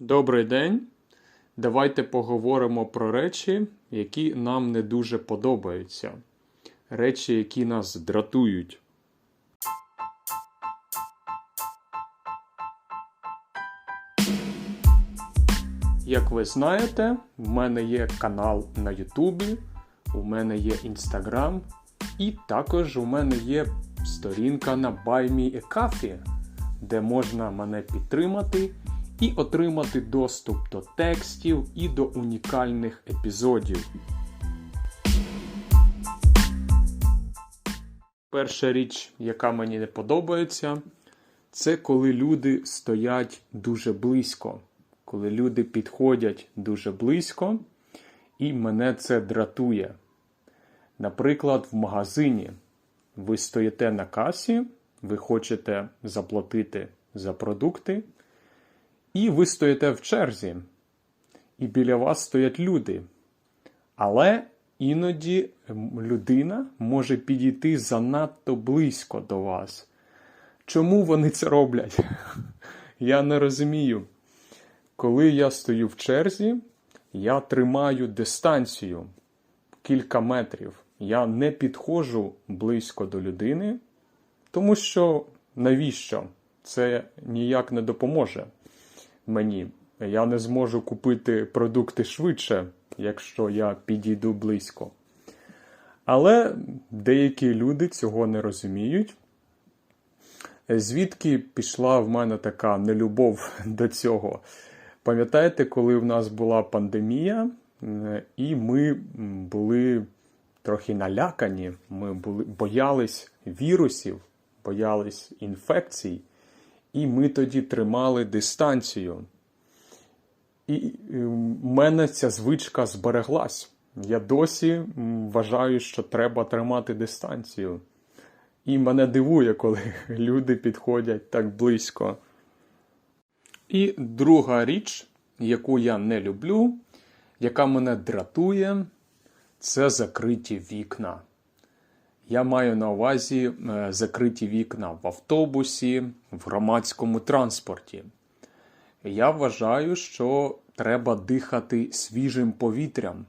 Добрий день. Давайте поговоримо про речі, які нам не дуже подобаються. Речі, які нас дратують. Як ви знаєте, в мене є канал на Ютубі, у мене є Інстаграм, і також у мене є сторінка на BuyMeACoffee, де можна мене підтримати і отримати доступ до текстів і до унікальних епізодів. Перша річ, яка мені не подобається, це коли люди стоять дуже близько. Коли люди підходять дуже близько, і мене це дратує. Наприклад, в магазині ви стоїте на касі, ви хочете заплатити за продукти, і ви стоїте в черзі, і біля вас стоять люди. Але іноді людина може підійти занадто близько до вас. Чому вони це роблять? Я не розумію. Коли я стою в черзі, я тримаю дистанцію кілька метрів. Я не підходжу близько до людини, тому що навіщо? Це ніяк не допоможе мені. Я не зможу купити продукти швидше, якщо я підійду близько. Але деякі люди цього не розуміють. Звідки пішла в мене така нелюбов до цього? Пам'ятаєте, коли в нас була пандемія, і ми були трохи налякані, ми були, боялись вірусів, боялись інфекцій, і ми тоді тримали дистанцію. І е, в мене ця звичка збереглась. Я досі вважаю, що треба тримати дистанцію. І мене дивує, коли люди підходять так близько. І друга річ, яку я не люблю, яка мене дратує, це закриті вікна. Я маю на увазі е, закриті вікна в автобусі, в громадському транспорті. Я вважаю, що треба дихати свіжим повітрям,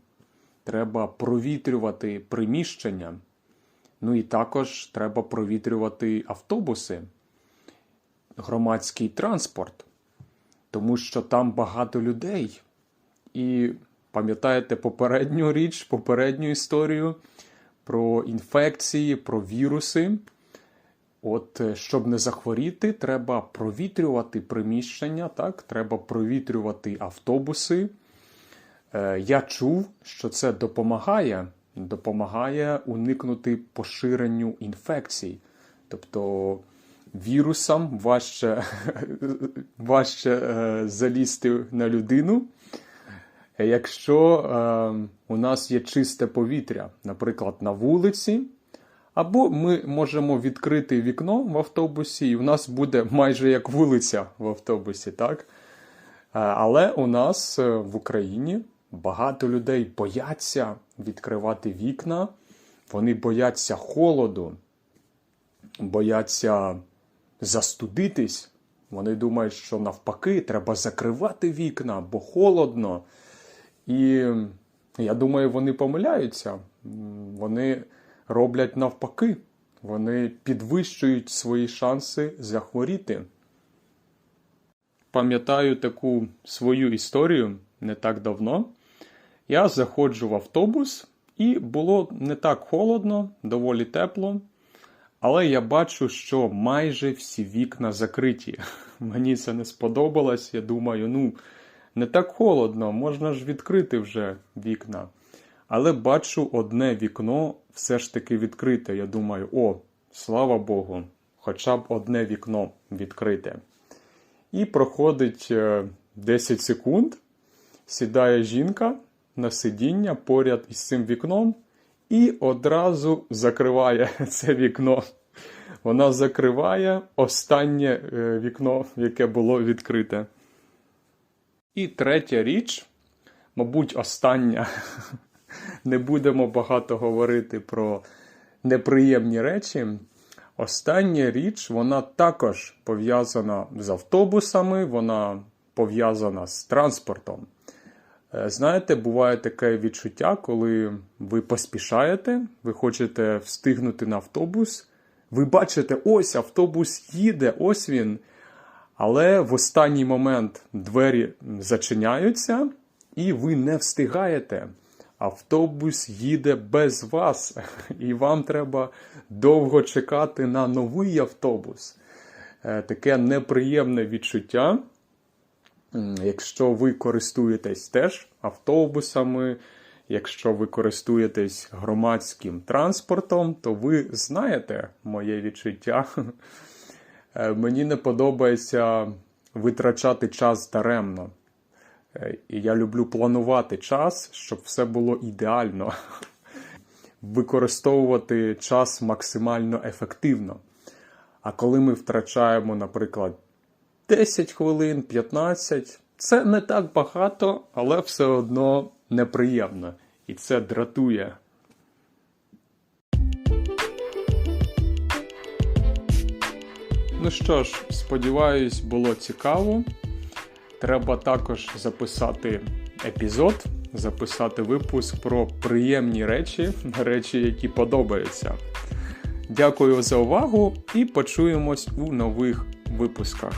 треба провітрювати приміщення. Ну і також треба провітрювати автобуси, громадський транспорт, тому що там багато людей. І пам'ятаєте попередню річ, попередню історію про інфекції, про віруси. От, е, щоб не захворіти, треба провітрювати приміщення, так? треба провітрювати автобуси. Е, Я чув, що це допомагає, допомагає уникнути поширенню інфекцій. Тобто вірусам важче, важче е, залізти на людину, якщо е, у нас є чисте повітря, наприклад, на вулиці. Або ми можемо відкрити вікно в автобусі, і в нас буде майже як вулиця в автобусі, так? Е, Але у нас е, в Україні багато людей бояться відкривати вікна, вони бояться холоду, бояться застудитись. Вони думають, що навпаки, треба закривати вікна, бо холодно. І я думаю, вони помиляються. Вони роблять навпаки. Вони підвищують свої шанси захворіти. Пам'ятаю таку свою історію не так давно. Я заходжу в автобус, і було не так холодно, доволі тепло. Але я бачу, що майже всі вікна закриті. Мені це не сподобалось. Я думаю, ну, не так холодно, можна ж відкрити вже вікна. Але бачу одне вікно все ж таки відкрите. Я думаю, о, слава Богу, хоча б одне вікно відкрите. І проходить е, 10 секунд, сідає жінка на сидіння поряд із цим вікном і одразу закриває це вікно. Вона закриває останнє е, вікно, яке було відкрите. І третя річ, мабуть, остання. Не будемо багато говорити про неприємні речі. Остання річ, вона також пов'язана з автобусами, вона пов'язана з транспортом. Е, Знаєте, буває таке відчуття, коли ви поспішаєте, ви хочете встигнути на автобус, ви бачите, ось автобус їде, ось він. Але в останній момент двері зачиняються, і ви не встигаєте. Автобус їде без вас, і вам треба довго чекати на новий автобус. Е, Таке неприємне відчуття. Якщо ви користуєтесь теж автобусами, якщо ви користуєтесь громадським транспортом, то ви знаєте моє відчуття. Е, Мені не подобається витрачати час даремно. Е, І я люблю планувати час, щоб все було ідеально. Використовувати час максимально ефективно. А коли ми втрачаємо, наприклад, 10 хвилин, 15, це не так багато, але все одно неприємно. І це дратує. Ну що ж, сподіваюсь, було цікаво. Треба також записати епізод, записати випуск про приємні речі, речі, які подобаються. Дякую за увагу і почуємось у нових випусках.